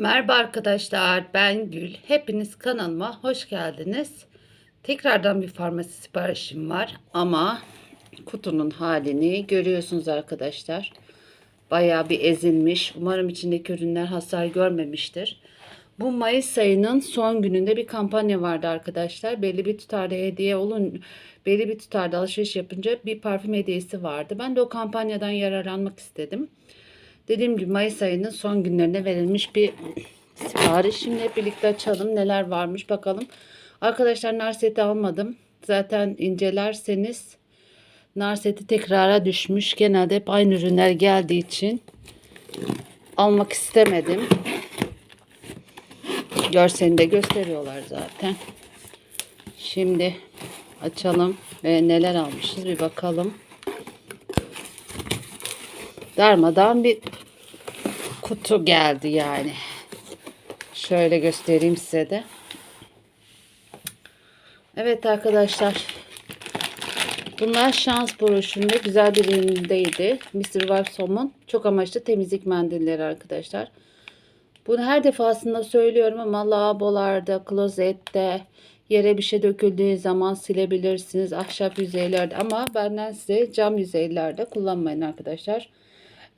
Merhaba arkadaşlar, ben Gül. Hepiniz kanalıma hoş geldiniz. Tekrardan bir farmasi siparişim var ama kutunun halini görüyorsunuz arkadaşlar. Bayağı bir ezilmiş. Umarım içindeki ürünler hasar görmemiştir. Bu Mayıs ayının son gününde bir kampanya vardı arkadaşlar. Belli bir tutarda hediye olun, belli bir tutarda alışveriş yapınca bir parfüm hediyesi vardı. Ben de o kampanyadan yararlanmak istedim. Dediğim gibi Mayıs ayının son günlerine verilmiş bir sipariş. Şimdi hep birlikte açalım neler varmış bakalım. Arkadaşlar nar seti almadım. Zaten incelerseniz nar seti tekrara düşmüş. Genelde hep aynı ürünler geldiği için almak istemedim. Görselini de gösteriyorlar zaten. Şimdi açalım ve neler almışız bir bakalım. Darmadan bir kutu geldi yani. Şöyle göstereyim size de. Evet arkadaşlar. Bunlar şans broşüründe güzel bir üründeydi. Mr. Wipesom'un çok amaçlı temizlik mendilleri arkadaşlar. Bunu her defasında söylüyorum ama lavabolarda, klozette, yere bir şey döküldüğü zaman silebilirsiniz. Ahşap yüzeylerde ama benden size cam yüzeylerde kullanmayın arkadaşlar.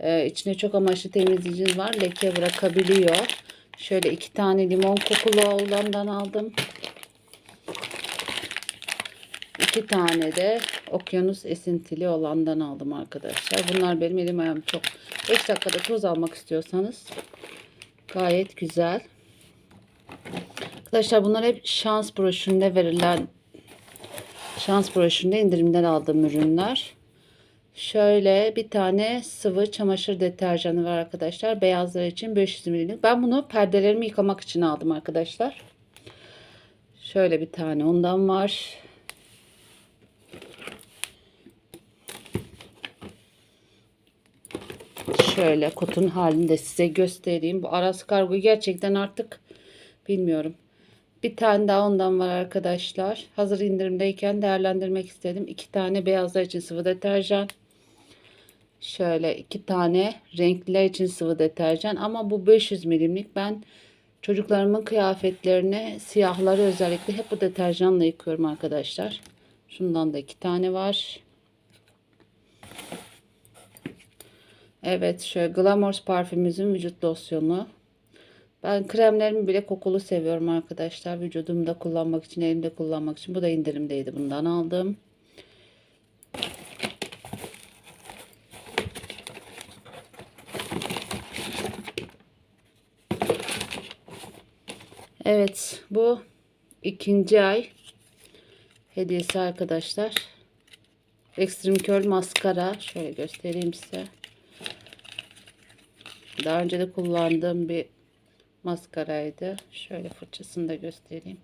Ee, içinde çok amaçlı temizleyiciniz var. Leke bırakabiliyor. Şöyle iki tane limon kokulu olandan aldım. İki tane de okyanus esintili olandan aldım arkadaşlar. Bunlar benim elim ayağım çok. 5 dakikada toz almak istiyorsanız gayet güzel. Arkadaşlar bunlar hep şans broşüründe verilen şans broşüründe indirimden aldığım ürünler. Şöyle bir tane sıvı çamaşır deterjanı var arkadaşlar. Beyazlar için 500 ml. Ben bunu perdelerimi yıkamak için aldım arkadaşlar. Şöyle bir tane ondan var. Şöyle kutunun halini de size göstereyim. Bu Aras Kargo gerçekten artık bilmiyorum. Bir tane daha ondan var arkadaşlar. Hazır indirimdeyken değerlendirmek istedim. İki tane beyazlar için sıvı deterjan. Şöyle iki tane renkliler için sıvı deterjan. Ama bu 500 milimlik. Ben çocuklarımın kıyafetlerini, siyahları özellikle hep bu deterjanla yıkıyorum arkadaşlar. Şundan da iki tane var. Evet şöyle Glamours parfümümüzün vücut losyonu. Ben kremlerimi bile kokulu seviyorum arkadaşlar. Vücudumda kullanmak için, elimde kullanmak için. Bu da indirimdeydi. Bundan aldım. Evet bu ikinci ay hediyesi arkadaşlar. Extreme Curl maskara. Şöyle göstereyim size. Daha önce de kullandığım bir maskaraydı. Şöyle fırçasını da göstereyim.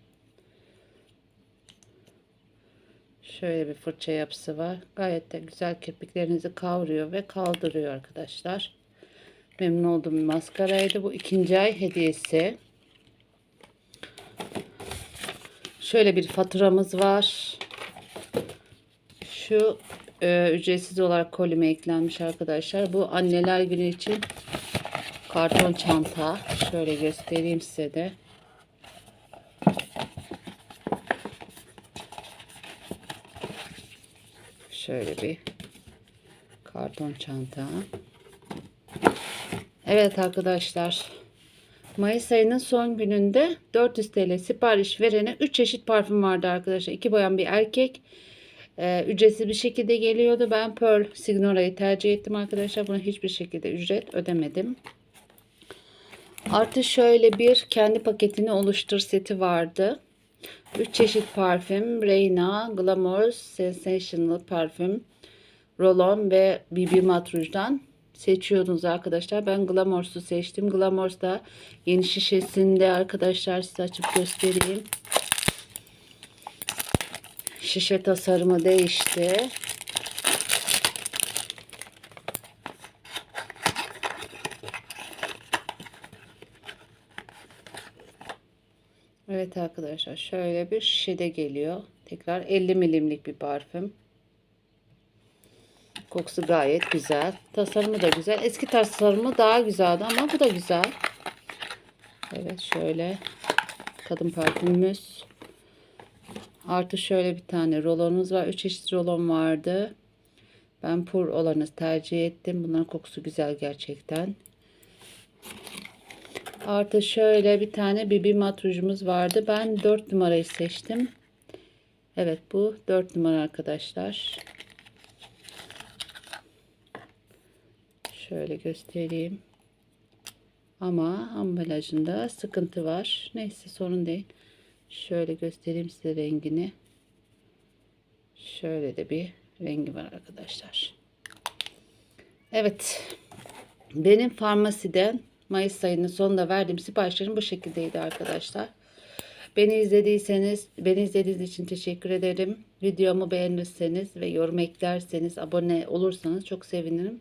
Şöyle bir fırça yapısı var. Gayet de güzel kirpiklerinizi kavruyor ve kaldırıyor arkadaşlar. Memnun olduğum bir maskaraydı. Bu ikinci ay hediyesi. Şöyle bir faturamız var. Şu e, ücretsiz olarak kolime eklenmiş arkadaşlar. Bu anneler günü için karton çanta. Şöyle göstereyim size de. Şöyle bir karton çanta. Evet arkadaşlar. Mayıs ayının son gününde 400 TL sipariş verene 3 çeşit parfüm vardı arkadaşlar. 2 bayan bir erkek. Ee, ücretsiz bir şekilde geliyordu. Ben Pearl Signora'yı tercih ettim arkadaşlar. Buna hiçbir şekilde ücret ödemedim. Artı şöyle bir kendi paketini oluştur seti vardı. 3 çeşit parfüm. Reina, Glamour, Sensational parfüm, Rolon ve BB Matruj'dan seçiyordunuz arkadaşlar. Ben Glamours'u seçtim. Glamours da yeni şişesinde arkadaşlar size açıp göstereyim. Şişe tasarımı değişti. Evet arkadaşlar şöyle bir şişede geliyor. Tekrar 50 milimlik bir parfüm. Kokusu gayet güzel. Tasarımı da güzel. Eski tasarımı daha güzeldi ama bu da güzel. Evet şöyle kadın parfümümüz. Artı şöyle bir tane rolonumuz var. 3 çeşit rolon vardı. Ben pur olanı tercih ettim. Bunların kokusu güzel gerçekten. Artı şöyle bir tane BB mat rujumuz vardı. Ben 4 numarayı seçtim. Evet bu 4 numara arkadaşlar. Şöyle göstereyim. Ama ambalajında sıkıntı var. Neyse sorun değil. Şöyle göstereyim size rengini. Şöyle de bir rengi var arkadaşlar. Evet. Benim farmasiden Mayıs ayının sonunda verdiğim siparişlerim bu şekildeydi arkadaşlar. Beni izlediyseniz, beni izlediğiniz için teşekkür ederim. Videomu beğenirseniz ve yorum eklerseniz, abone olursanız çok sevinirim.